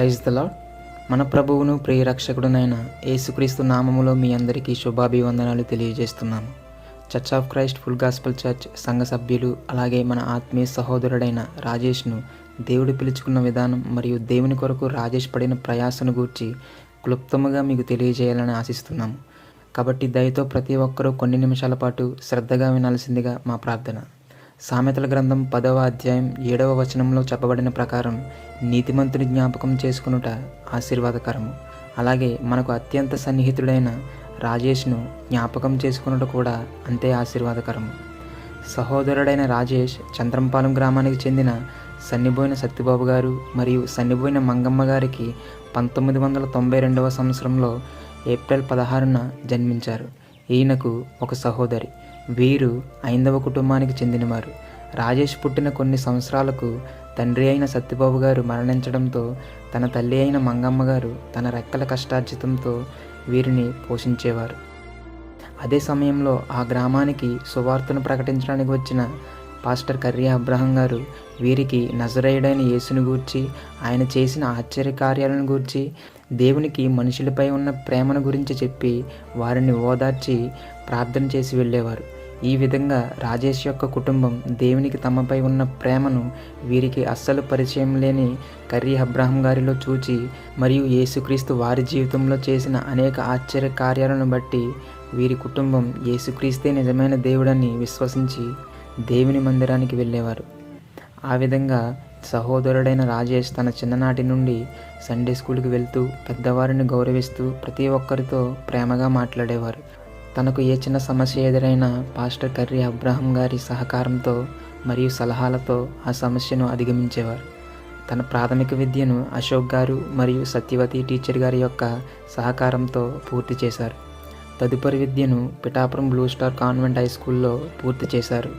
Praise మన ప్రభువును ప్రియరక్షకుడునైన యేసుక్రీస్తు నామములో మీ అందరికీ శుభాభివందనాలు తెలియజేస్తున్నాము Church of Christ Full Gospel Church సంఘ సభ్యులు అలాగే మన ఆత్మీయ సహోదరుడైన రాజేష్ను దేవుడు పిలుచుకున్న విధానం మరియు దేవుని కొరకు రాజేష్ పడిన ప్రయాసను గూర్చి క్లుప్తముగా మీకు తెలియజేయాలని ఆశిస్తున్నాము. కాబట్టి దయతో ప్రతి ఒక్కరూ కొన్ని నిమిషాల పాటు శ్రద్ధగా వినాల్సిందిగా మా ప్రార్థన. సామెతల గ్రంథం పదవ అధ్యాయం ఏడవ వచనంలో చెప్పబడిన ప్రకారం నీతిమంతుని జ్ఞాపకం చేసుకునుట ఆశీర్వాదకరము. అలాగే మనకు అత్యంత సన్నిహితుడైన రాజేష్ను జ్ఞాపకం చేసుకునుట కూడా అంతే ఆశీర్వాదకరము. సహోదరుడైన రాజేష్ చంద్రంపాలెం గ్రామానికి చెందిన సన్నిబోయిన సత్యబాబు గారు మరియు సన్నిబోయిన మంగమ్మ గారికి పంతొమ్మిది వందల తొంభై రెండవ సంవత్సరంలో ఏప్రిల్ పదహారున జన్మించారు. ఈయనకు ఒక సహోదరి. వీరు ఐందవ కుటుంబానికి చెందినవారు. రాజేష్ పుట్టిన కొన్ని సంవత్సరాలకు తండ్రి అయిన సత్యబాబు గారు మరణించడంతో తన తల్లి అయిన మంగమ్మ గారు తన రెక్కల కష్టార్జితంతో వీరిని పోషించేవారు. అదే సమయంలో ఆ గ్రామానికి సువార్తను ప్రకటించడానికి వచ్చిన పాస్టర్ కర్రీ అబ్రహం గారు వీరికి నజరేయుడైన యేసుని గూర్చి ఆయన చేసిన ఆశ్చర్య కార్యాలను గూర్చి దేవునికి మనుషులపై ఉన్న ప్రేమను గురించి చెప్పి వారిని ఓదార్చి ప్రార్థన చేసి వెళ్ళేవారు. ఈ విధంగా రాజేష్ యొక్క కుటుంబం దేవునికి తమపై ఉన్న ప్రేమను వీరికి అస్సలు పరిచయం లేని కర్రీ అబ్రహం గారిలో చూచి మరియు యేసుక్రీస్తు వారి జీవితంలో చేసిన అనేక ఆశ్చర్య కార్యాలను బట్టి వీరి కుటుంబం యేసుక్రీస్తే నిజమైన దేవుడని విశ్వసించి దేవుని మందిరానికి వెళ్ళేవారు. ఆ విధంగా సహోదరుడైన రాజేష్ తన చిన్ననాటి నుండి సండే స్కూల్కి వెళ్తూ పెద్దవారిని గౌరవిస్తూ ప్రతి ఒక్కరితో ప్రేమగా మాట్లాడేవారు. తనకు ఏ చిన్న సమస్య ఎదురైనా పాస్టర్ కర్రీ అబ్రహం గారి సహకారంతో మరియు సలహాలతో ఆ సమస్యను అధిగమించేవారు. తన ప్రాథమిక విద్యను అశోక్ గారు మరియు సత్యవతి టీచర్ గారి యొక్క సహకారంతో పూర్తి చేశారు. తదుపరి విద్యను Pithapuram Blue Star convent high స్కూల్లో పూర్తి చేశారు.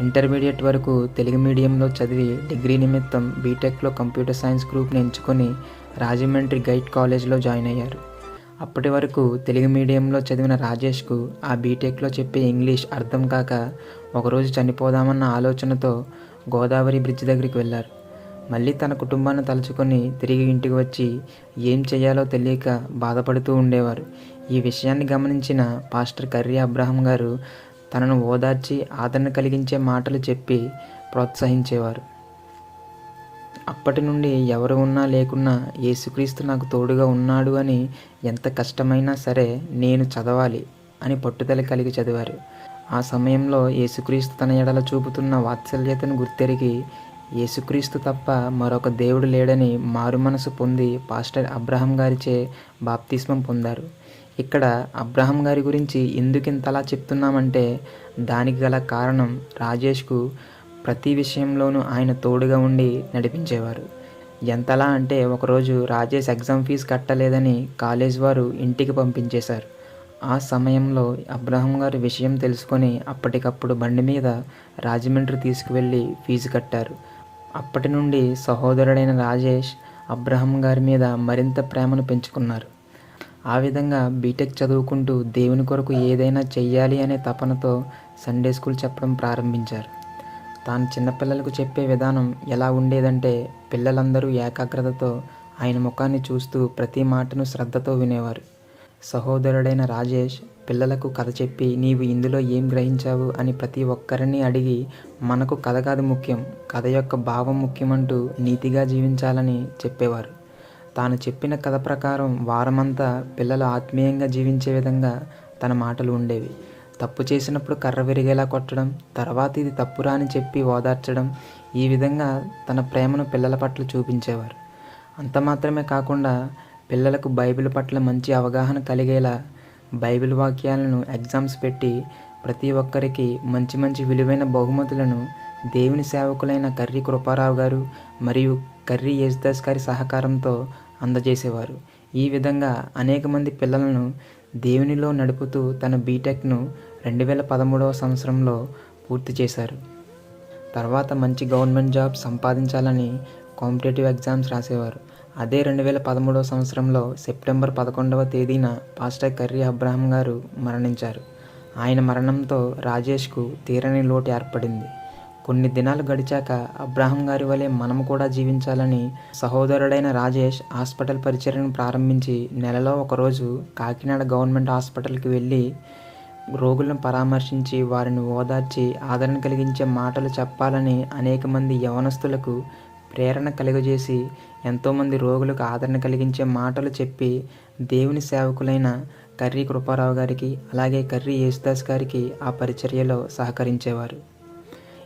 ఇంటర్మీడియట్ వరకు తెలుగు మీడియంలో చదివి డిగ్రీ నిమిత్తం బీటెక్లో కంప్యూటర్ సైన్స్ గ్రూప్ని ఎంచుకొని రాజమండ్రి గైడ్ కాలేజ్లో జాయిన్ అయ్యారు. అప్పటి వరకు తెలుగు మీడియంలో చదివిన రాజేష్కు ఆ బీటెక్లో చెప్పే ఇంగ్లీష్ అర్థం కాక ఒకరోజు చనిపోదామన్న ఆలోచనతో గోదావరి బ్రిడ్జ్ దగ్గరికి వెళ్ళారు. మళ్ళీ తన కుటుంబాన్ని తలుచుకొని తిరిగి ఇంటికి వచ్చి ఏం చేయాలో తెలియక బాధపడుతూ ఉండేవారు. ఈ విషయాన్ని గమనించిన పాస్టర్ కర్రీ అబ్రహం గారు తనను ఓదార్చి ఆదరణ కలిగించే మాటలు చెప్పి ప్రోత్సహించేవారు. అప్పటి నుండి ఎవరు ఉన్నా లేకున్నా యేసుక్రీస్తు నాకు తోడుగా ఉన్నాడు అని ఎంత కష్టమైనా సరే నేను చదవాలి అని పట్టుదల కలిగి చదివారు. ఆ సమయంలో యేసుక్రీస్తు తన ఎడల చూపుతున్న వాత్సల్యతను గుర్తెరిగి యేసుక్రీస్తు తప్ప మరొక దేవుడు లేడని మారు మనసు పొంది పాస్టర్ అబ్రహం గారిచే బాప్తిస్మం పొందారు. ఇక్కడ అబ్రహం గారి గురించి ఎందుకింతలా చెప్తున్నామంటే దానికి గల కారణం రాజేష్కు ప్రతి విషయంలోనూ ఆయన తోడుగా ఉండి నడిపించేవారు. ఎంతలా అంటే ఒకరోజు రాజేష్ ఎగ్జామ్ ఫీజు కట్టలేదని కాలేజ్ వారు ఇంటికి పంపించేశారు. ఆ సమయంలో అబ్రహం గారి విషయం తెలుసుకొని అప్పటికప్పుడు బండి మీద రాజమండ్రి తీసుకువెళ్ళి ఫీజు కట్టారు. అప్పటి నుండి సహోదరుడైన రాజేష్ అబ్రహం గారి మీద మరింత ప్రేమను పెంచుకున్నారు. ఆ విధంగా బీటెక్ చదువుకుంటూ దేవుని కొరకు ఏదైనా చెయ్యాలి అనే తపనతో సండే స్కూల్ చెప్పడం ప్రారంభించారు. తాను చిన్నపిల్లలకు చెప్పే విధానం ఎలా ఉండేదంటే పిల్లలందరూ ఏకాగ్రతతో ఆయన ముఖాన్ని చూస్తూ ప్రతి మాటను శ్రద్ధతో వినేవారు. సహోదరుడైన రాజేష్ పిల్లలకు కథ చెప్పి నీవు ఇందులో ఏం గ్రహించావు? అని ప్రతి ఒక్కరిని అడిగి మనకు కథ కాదు ముఖ్యం కథ యొక్క భావం ముఖ్యమంటూ నీతిగా జీవించాలని చెప్పేవారు. తాను చెప్పిన కథ ప్రకారం వారమంతా పిల్లలు ఆత్మీయంగా జీవించే విధంగా తన మాటలు ఉండేవి. తప్పు చేసినప్పుడు కర్ర విరిగేలా కొట్టడం తర్వాత ఇది తప్పురా అని చెప్పి ఓదార్చడం ఈ విధంగా తన ప్రేమను పిల్లల పట్ల చూపించేవారు. అంత మాత్రమే కాకుండా పిల్లలకు బైబిల్ పట్ల మంచి అవగాహన కలిగేలా బైబిల్ వాక్యాలను ఎగ్జామ్స్ పెట్టి ప్రతి ఒక్కరికి మంచి మంచి విలువైన బహుమతులను దేవుని సేవకులైన కర్రీ కృపారావు గారు మరియు కర్రీ యేసుదాస్ గారి సహకారంతో అందజేసేవారు. ఈ విధంగా అనేక మంది పిల్లలను దేవునిలో నడుపుతూ తన బీటెక్ను రెండు వేల పదమూడవ సంవత్సరంలో పూర్తి చేశారు. తర్వాత మంచి గవర్నమెంట్ జాబ్ సంపాదించాలని కాంపిటేటివ్ ఎగ్జామ్స్ రాసేవారు. అదే రెండు వేల పదమూడవ సంవత్సరంలో సెప్టెంబర్ పదకొండవ తేదీన పాస్టర్ కర్రీ అబ్రహం గారు మరణించారు. ఆయన మరణంతో రాజేష్కు తీరని లోటు ఏర్పడింది. కొన్ని దినాలు గడిచాక అబ్రాహం గారి వలె మనం కూడా జీవించాలని సహోదరుడైన రాజేష్ హాస్పిటల్ పరిచర్యను ప్రారంభించి నెలలో ఒకరోజు కాకినాడ గవర్నమెంట్ హాస్పిటల్కి వెళ్ళి రోగులను పరామర్శించి వారిని ఓదార్చి ఆదరణ కలిగించే మాటలు చెప్పాలని అనేక మంది యవనస్తులకు ప్రేరణ కలుగజేసి ఎంతోమంది రోగులకు ఆదరణ కలిగించే మాటలు చెప్పి దేవుని సేవకులైన కర్రీ కృపారావు గారికి అలాగే కర్రీ యేసుదాస్ గారికి ఆ పరిచర్యలో సహకరించేవారు.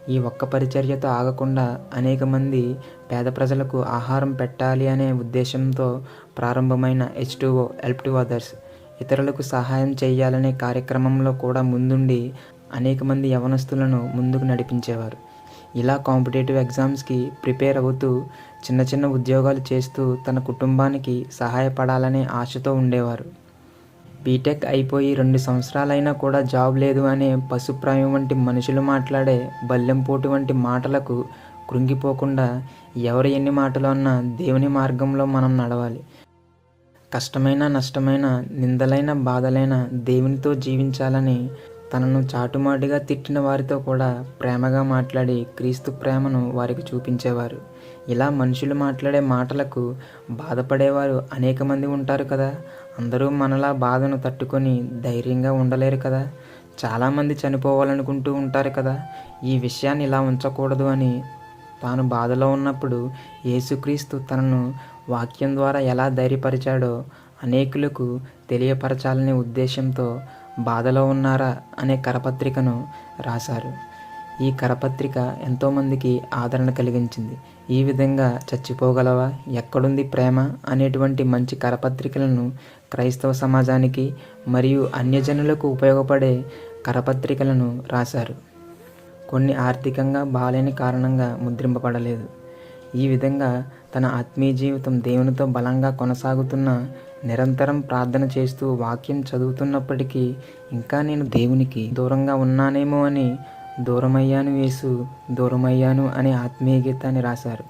ఈ ఒక్క పరిచర్యతో ఆగకుండా అనేక మంది పేద ప్రజలకు ఆహారం పెట్టాలి అనే ఉద్దేశంతో ప్రారంభమైన H two O help to others ఇతరులకు సహాయం చేయాలనే కార్యక్రమంలో కూడా ముందుండి అనేక మంది యవనస్తులను ముందుకు నడిపించేవారు. ఇలా కాంపిటేటివ్ ఎగ్జామ్స్కి ప్రిపేర్ అవుతూ చిన్న చిన్న ఉద్యోగాలు చేస్తూ తన కుటుంబానికి సహాయపడాలనే ఆశతో ఉండేవారు. బీటెక్ అయిపోయి రెండు సంవత్సరాలైనా కూడా జాబ్ లేదు అనే పశుప్రాయం వంటి మనుషులు మాట్లాడే బల్లెంపోటు వంటి మాటలకు కృంగిపోకుండా ఎవరు ఎన్ని మాటలు అన్నా దేవుని మార్గంలో మనం నడవాలి. కష్టమైన నష్టమైన నిందలైన బాధలైన దేవునితో జీవించాలని తనను చాటుమాటిగా తిట్టిన వారితో కూడా ప్రేమగా మాట్లాడి క్రీస్తు ప్రేమను వారికి చూపించేవారు. ఇలా మనుషులు మాట్లాడే మాటలకు బాధపడేవారు అనేక మంది ఉంటారు కదా. అందరూ మనలా బాధను తట్టుకొని ధైర్యంగా ఉండలేరు కదా. చాలామంది చనిపోవాలనుకుంటూ ఉంటారు కదా. ఈ విషయాన్ని ఇలా ఉంచకూడదు అని తాను బాధలో ఉన్నప్పుడు యేసుక్రీస్తు తనను వాక్యం ద్వారా ఎలా ధైర్యపరిచాడో అనేకులకు తెలియపరచాలనే ఉద్దేశంతో బాధలో ఉన్నారా అనే కరపత్రికను రాశారు. ఈ కరపత్రిక ఎంతోమందికి ఆదరణ కలిగించింది. ఈ విధంగా చచ్చిపోగలవా? ఎక్కడుంది ప్రేమ? అనేటువంటి మంచి కరపత్రికలను క్రైస్తవ సమాజానికి మరియు అన్యజనులకు ఉపయోగపడే కరపత్రికలను రాశారు. కొన్ని ఆర్థికంగా బాలేని కారణంగా ముద్రింపబడలేదు. ఈ విధంగా తన ఆత్మీయ జీవితం దేవునితో బలంగా కొనసాగుతున్న నిరంతరం ప్రార్థన చేస్తూ వాక్యం చదువుతున్నప్పటికీ ఇంకా నేను దేవునికి దూరంగా ఉన్నానేమో అని దూరమయ్యాను వేసు దూరమయ్యాను అనే ఆత్మీయ గీతాన్ని రాశారు.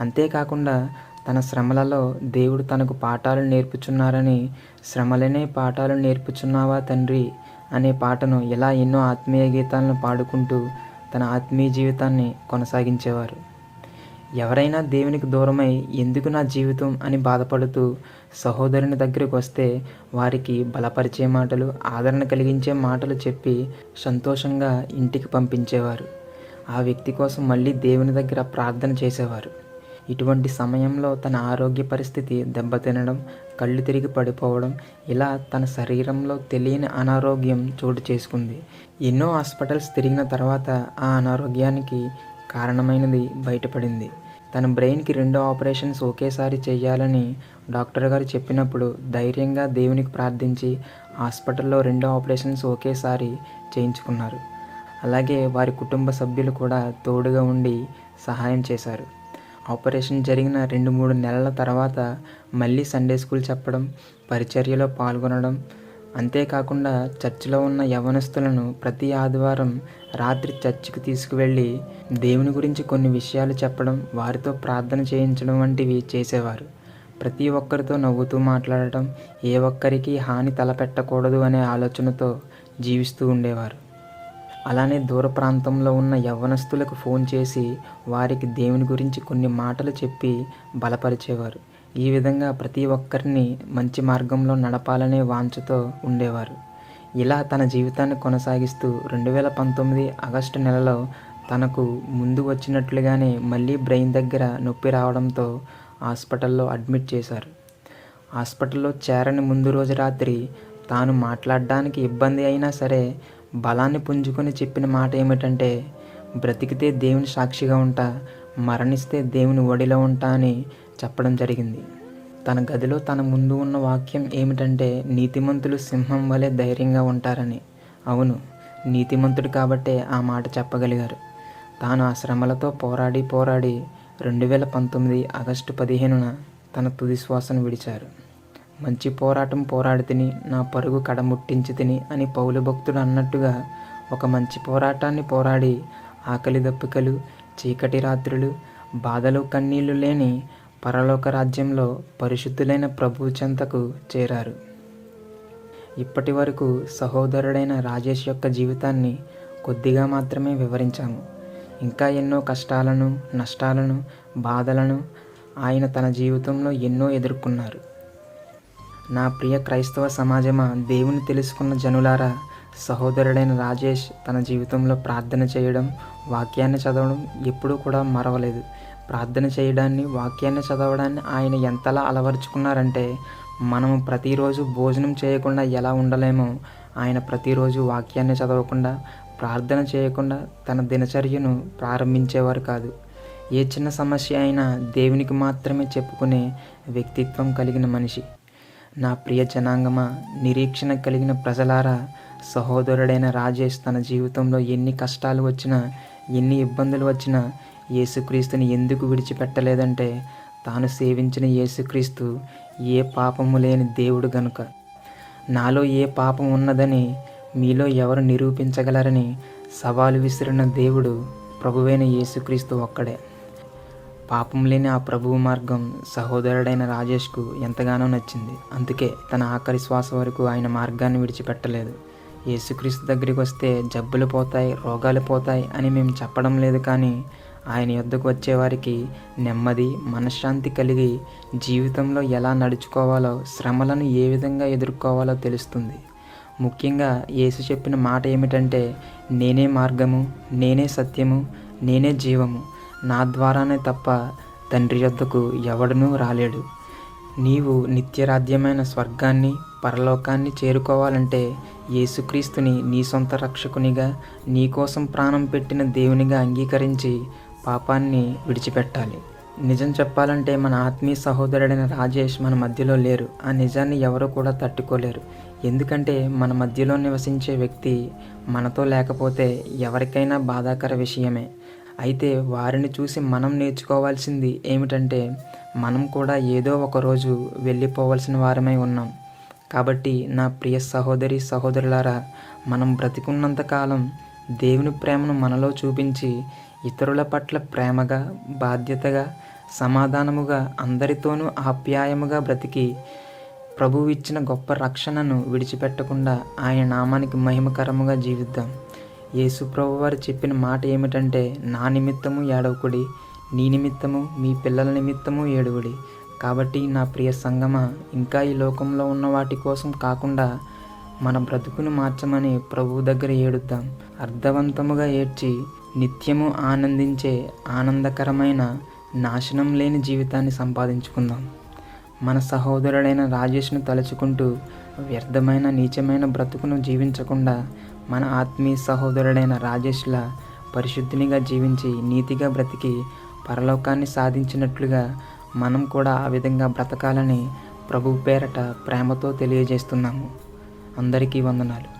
అంతేకాకుండా తన శ్రమలలో దేవుడు తనకు పాఠాలు నేర్పుచున్నారని శ్రమలనే పాఠాలు నేర్పుచున్నావా తండ్రి అనే పాటను ఇలా ఎన్నో ఆత్మీయ గీతాలను పాడుకుంటూ తన ఆత్మీయ జీవితాన్ని కొనసాగించేవారు. ఎవరైనా దేవునికి దూరమై ఎందుకు నా జీవితం అని బాధపడుతూ సహోదరుని దగ్గరికి వస్తే వారికి బలపరిచే మాటలు ఆదరణ కలిగించే మాటలు చెప్పి సంతోషంగా ఇంటికి పంపించేవారు. ఆ వ్యక్తి కోసం మళ్ళీ దేవుని దగ్గర ప్రార్థన చేసేవారు. ఇటువంటి సమయంలో తన ఆరోగ్య పరిస్థితి దెబ్బతినడం కళ్ళు తిరిగి పడిపోవడం ఇలా తన శరీరంలో తెలియని అనారోగ్యం చోటు చేసుకుంది. ఎన్నో హాస్పిటల్స్ తిరిగిన తర్వాత ఆ అనారోగ్యానికి కారణమైనది బయటపడింది. తన బ్రెయిన్కి రెండో ఆపరేషన్స్ ఒకేసారి చేయాలని డాక్టర్ గారు చెప్పినప్పుడు ధైర్యంగా దేవునికి ప్రార్థించి హాస్పిటల్లో రెండో ఆపరేషన్స్ ఒకేసారి చేయించుకున్నారు. అలాగే వారి కుటుంబ సభ్యులు కూడా తోడుగా ఉండి సహాయం చేశారు. ఆపరేషన్ జరిగిన రెండు మూడు నెలల తర్వాత మళ్ళీ సండే స్కూల్ చెప్పడం పరిచర్యలో పాల్గొనడం అంతేకాకుండా చర్చిలో ఉన్న యవనస్తులను ప్రతి ఆదివారం రాత్రి చర్చికి తీసుకువెళ్ళి దేవుని గురించి కొన్ని విషయాలు చెప్పడం వారితో ప్రార్థన చేయించడం వంటివి చేసేవారు. ప్రతి ఒక్కరితో నవ్వుతూ మాట్లాడటం ఏ ఒక్కరికి హాని తలపెట్టకూడదు అనే ఆలోచనతో జీవిస్తూ ఉండేవారు. అలానే దూర ప్రాంతంలో ఉన్న యవ్వనస్తులకు ఫోన్ చేసి వారికి దేవుని గురించి కొన్ని మాటలు చెప్పి బలపరిచేవారు. ఈ విధంగా ప్రతి ఒక్కరిని మంచి మార్గంలో నడపాలనే వాంఛతో ఉండేవారు. ఇలా తన జీవితాన్ని కొనసాగిస్తూ రెండు వేల పంతొమ్మిది ఆగస్టు నెలలో తనకు ముందు వచ్చినట్లుగానే మళ్ళీ బ్రెయిన్ దగ్గర నొప్పి రావడంతో హాస్పిటల్లో అడ్మిట్ చేశారు. హాస్పిటల్లో చేరని ముందు రోజు రాత్రి తాను మాట్లాడడానికి ఇబ్బంది అయినా సరే బలాన్ని పుంజుకొని చెప్పిన మాట ఏమిటంటే బ్రతికితే దేవుని సాక్షిగా ఉంటా మరణిస్తే దేవుని ఒడిలో ఉంటా అని చెప్పడం జరిగింది. తన గదిలో తన ముందు ఉన్న వాక్యం ఏమిటంటే నీతిమంతులు సింహం వలె ధైర్యంగా ఉంటారని. అవును నీతిమంతుడు కాబట్టే ఆ మాట చెప్పగలిగారు. తాను ఆ శ్రమలతో పోరాడి పోరాడి రెండు వేల పంతొమ్మిది ఆగస్టు పదిహేనున తన తుది శ్వాసను విడిచారు. మంచి పోరాటం పోరాడి తిని నా పరుగు కడముట్టించి తిని అని పౌలు భక్తుడు అన్నట్టుగా ఒక మంచి పోరాటాన్ని పోరాడి ఆకలి దప్పికలు చీకటి రాత్రులు బాధలు కన్నీళ్ళు లేని పరలోక రాజ్యంలో పరిశుద్ధులైన ప్రభు చెంతకు చేరారు. ఇప్పటి వరకు సహోదరుడైన రాజేష్ యొక్క జీవితాన్ని కొద్దిగా మాత్రమే వివరించాము. ఇంకా ఎన్నో కష్టాలను నష్టాలను బాధలను ఆయన తన జీవితంలో ఎన్నో ఎదుర్కొన్నారు. నా ప్రియ క్రైస్తవ సమాజమా దేవుని తెలుసుకున్న జనులారా సహోదరుడైన రాజేష్ తన జీవితంలో ప్రార్థన చేయడం వాక్యాన్ని చదవడం ఎప్పుడూ కూడా మరవలేదు. ప్రార్థన చేయడాన్ని వాక్యాన్ని చదవడాన్ని ఆయన ఎంతలా అలవరుచుకున్నారంటే మనము ప్రతిరోజు భోజనం చేయకుండా ఎలా ఉండలేమో ఆయన ప్రతిరోజు వాక్యాన్ని చదవకుండా ప్రార్థన చేయకుండా తన దినచర్యను ప్రారంభించేవారు కాదు. ఏ చిన్న సమస్య అయినా దేవునికి మాత్రమే చెప్పుకునే వ్యక్తిత్వం కలిగిన మనిషి. నా ప్రియ జనాంగమా నిరీక్షణ కలిగిన ప్రజలారా సహోదరుడైన రాజేష్ తన జీవితంలో ఎన్ని కష్టాలు వచ్చినా ఎన్ని ఇబ్బందులు వచ్చినా యేసుక్రీస్తుని ఎందుకు విడిచిపెట్టలేదంటే తాను సేవించిన యేసుక్రీస్తు ఏ పాపము లేని దేవుడు గనుక. నాలో ఏ పాపం ఉన్నదని మీలో ఎవరు నిరూపించగలరని సవాలు విసిరిన దేవుడు ప్రభువైన యేసుక్రీస్తు ఒక్కడే. పాపం లేని ఆ ప్రభువు మార్గం సహోదరుడైన రాజేష్కు ఎంతగానో నచ్చింది. అందుకే తన ఆఖరి శ్వాస వరకు ఆయన మార్గాన్ని విడిచిపెట్టలేదు. యేసుక్రీస్తు దగ్గరికి వస్తే జబ్బులు పోతాయి రోగాలు పోతాయి అని మేము చెప్పడం లేదు కానీ ఆయన యొద్దకు వచ్చేవారికి నెమ్మది మనశ్శాంతి కలిగి జీవితంలో ఎలా నడుచుకోవాలో శ్రమలను ఏ విధంగా ఎదుర్కోవాలో తెలుస్తుంది. ముఖ్యంగా యేసు చెప్పిన మాట ఏమిటంటే నేనే మార్గము నేనే సత్యము నేనే జీవము. నా ద్వారానే తప్ప తండ్రి యొద్దకు ఎవడనూ రాలేడు. నీవు నిత్యరాధ్యమైన స్వర్గాన్ని పరలోకాన్ని చేరుకోవాలంటే యేసుక్రీస్తుని నీ సొంత రక్షకునిగా నీ కోసం ప్రాణం పెట్టిన దేవునిగా అంగీకరించి పాపాన్ని విడిచిపెట్టాలి. నిజం చెప్పాలంటే మన ఆత్మీయ సహోదరుడైన రాజేష్ మన మధ్యలో లేరు. ఆ నిజాన్ని ఎవరు కూడా తట్టుకోలేరు. ఎందుకంటే మన మధ్యలో నివసించే వ్యక్తి మనతో లేకపోతే ఎవరికైనా బాధాకర విషయమే. అయితే వారిని చూసి మనం నేర్చుకోవాల్సింది ఏమిటంటే మనం కూడా ఏదో ఒక రోజు వెళ్ళిపోవలసిన వారమై ఉన్నాం. కాబట్టి నా ప్రియ సహోదరి సహోదరులారా మనం బ్రతికున్నంత కాలం దేవుని ప్రేమను మనలో చూపించి ఇతరుల పట్ల ప్రేమగా బాధ్యతగా సమాధానముగా అందరితోనూ ఆప్యాయముగా బ్రతికి ప్రభువు ఇచ్చిన గొప్ప రక్షణను విడిచిపెట్టకుండా ఆయన నామానికి మహిమకరముగా జీవిద్దాం. యేసు ప్రభు వారు చెప్పిన మాట ఏమిటంటే నా నిమిత్తము ఏడవకుడి నీ నిమిత్తము మీ పిల్లల నిమిత్తము ఏడువుడి. కాబట్టి నా ప్రియ సంగమ ఇంకా ఈ లోకంలో ఉన్న వాటి కోసం కాకుండా మన బ్రతుకును మార్చమని ప్రభువు దగ్గర ఏడుద్దాం. అర్థవంతముగా ఏడ్చి నిత్యము ఆనందించే ఆనందకరమైన నాశనం లేని జీవితాన్ని సంపాదించుకుందాం. మన సహోదరుడైన రాజేష్ను తలుచుకుంటూ వ్యర్థమైన నీచమైన బ్రతుకును జీవించకుండా మన ఆత్మీయ సహోదరుడైన రాజేష్లా పరిశుద్ధినిగా జీవించి నీతిగా బ్రతికి పరలోకాన్ని సాధించినట్లుగా మనం కూడా ఆ విధంగా బ్రతకాలని ప్రభు పేరట ప్రేమతో తెలియజేస్తున్నాము. అందరికీ వందనాలు.